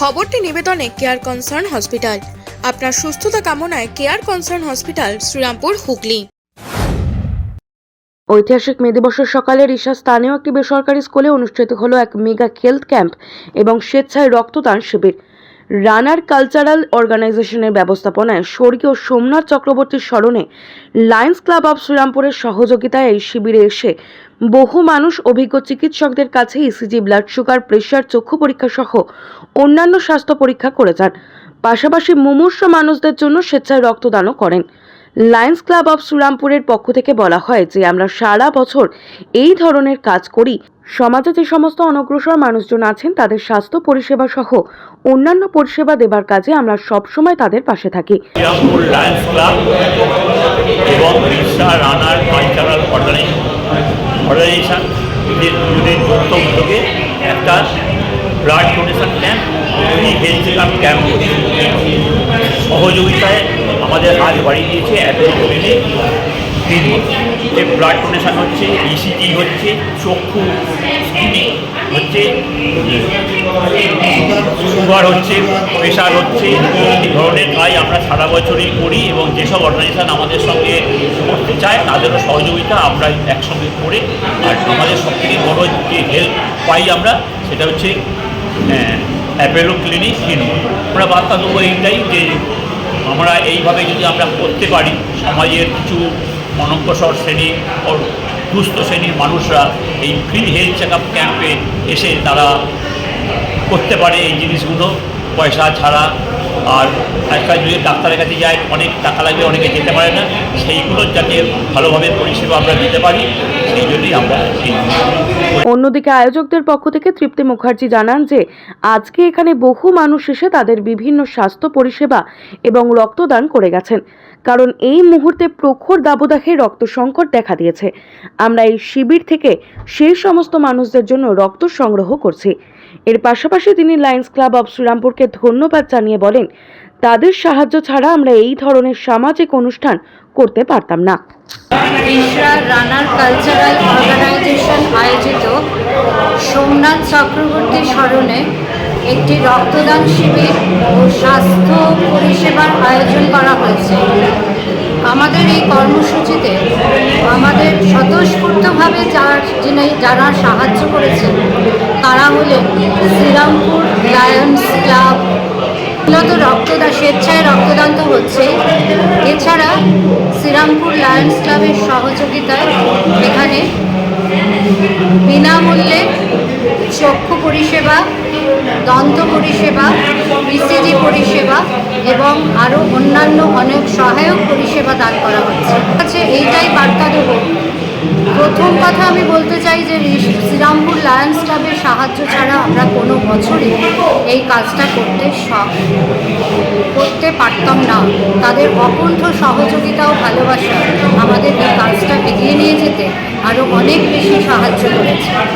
খবরটি নিবেদনে care concern hospital আপনার সুস্থতা কামনায় care concern hospital Srirampur, Hooghly. ঐতিহাসিক মে দিবসের সকালে রিসা স্থানীয় একটি বেসরকারি স্কুলে অনুষ্ঠিত হলো এক মেগা হেলথ ক্যাম্প এবং স্বেচ্ছায় রক্তদান শিবির। রানার কালচারাল অর্গানাইজেশনের ব্যবস্থাপনায় স্বর্গীয় সোমনাথ চক্রবর্তীর স্মরণে লায়ন্স ক্লাব অব শ্রীরামপুরের সহযোগিতায় এই শিবিরে এসে বহু মানুষ, অভিজ্ঞ চিকিৎসকদের কাছে ইসিজি ব্লাড সুগার প্রেশার চক্ষু পরীক্ষা সহ অন্যান্য স্বাস্থ্য পরীক্ষা করে যান। পাশাপাশি মুমূর্ষ মানুষদের জন্য স্বেচ্ছায় রক্তদানও করেন। লায়ন্স ক্লাব অফ শ্রীরামপুরের পক্ষ থেকে বলা হয় যে আমরা সারা বছর এই ধরনের কাজ করি। সমাজে যে সমস্ত অনগ্রসর মানুষজন আছেন, তাদের স্বাস্থ্য পরিষেবা সহ অন্যান্য পরিষেবা দেবার কাজে আমরা সবসময় তাদের পাশে থাকি। Blood donation camp health camp সহযোগিতায় আমাদের আজ বাড়িয়ে দিয়েছে অ্যাপেল ক্লিনিক ক্লিনিক যে ব্লাড ডোনেশন হচ্ছে ইসিজি হচ্ছে, চক্ষু হচ্ছে, সুগার হচ্ছে প্রেশার হচ্ছে, এই ধরনের কাজ আমরা সারা বছরই করি এবং যেসব অর্গানাইজেশন আমাদের সঙ্গে করতে চায়, তাদেরও সহযোগিতা আমরা একসঙ্গে করে, আর আমাদের সবথেকে বড় যে হেল্প পাই আমরা, সেটা হচ্ছে অ্যাপেলো ক্লিনিক ক্লিনিক আমরা বার্তা দেবো এইটাই যে আমরা এইভাবে যদি আমরা করতে পারি, সমাজের কিছু অনগ্রসর শ্রেণি ও দুস্থ শ্রেণির মানুষরা এই ফ্রি হেলথ চেক আপ ক্যাম্পে এসে তারা করতে পারে এই জিনিসগুলো, পয়সা ছাড়া আর আজকাল যদি ডাক্তারের কাছে যায় অনেক টাকা লাগবে, অনেকে যেতে পারে না। সেইগুলো যাতে ভালোভাবে পরিষেবা আমরা দিতে পারি, সেই জন্যই আমরা অন্যদিকে আয়োজকদের পক্ষ থেকে তৃপ্তি মুখার্জি জানান যে, আজকে এখানে বহু মানুষ এসে তাদের বিভিন্ন স্বাস্থ্য পরিষেবা এবং রক্তদান করে গেছেন। কারণ এই মুহূর্তে প্রখর দাবদাহে রক্ত সংকট দেখা দিয়েছে। আমরা এই শিবির থেকে সেই সমস্ত মানুষদের জন্য রক্ত সংগ্রহ করছি। এর পাশাপাশি তিনি লায়ন্স ক্লাব অব শ্রীরামপুরকে ধন্যবাদ জানিয়ে বলেন, তাদের সাহায্য ছাড়া আমরা এই ধরনের সামাজিক অনুষ্ঠান করতে পারতাম না। রানার কালচারাল অর্গানাইজেশন আয়োজিত সোমনাথ চক্রবর্তী স্মরণে একটি রক্তদান শিবির ও স্বাস্থ্য পরিষেবার আয়োজন করা হয়েছে। আমাদের এই কর্মসূচিতে আমাদের স্বতঃস্ফূর্তভাবে যার যিনি যারা সাহায্য করেছেন তারা হলেন শ্রীরামপুর লায়ন্স ক্লাব। মূলত রক্তদান স্বেচ্ছায় রক্তদান তো হচ্ছে এছাড়া শ্রীরামপুর লায়ন্স ক্লাবের সহযোগিতায় এখানে বিনামূল্যে চক্ষু পরিষেবা, দন্ত পরিষেবা ইসিজি পরিষেবা এবং আরও অন্যান্য অনেক সহায়ক পরিষেবা দান করা হচ্ছে। আছে এইটাই বার্তা দেবো। প্রথম কথা আমি বলতে চাই যে শ্রীরামপুর লায়ন্স ক্লাবের সাহায্য ছাড়া আমরা কোনো বছরে এই কাজটা করতে করতে পারতাম না। তাদের অকণ্ঠ সহযোগিতা ও ভালোবাসা আমাদের এই কাজটা এগিয়ে নিয়ে যেতে আরও অনেক বেশি সাহায্য করেছে।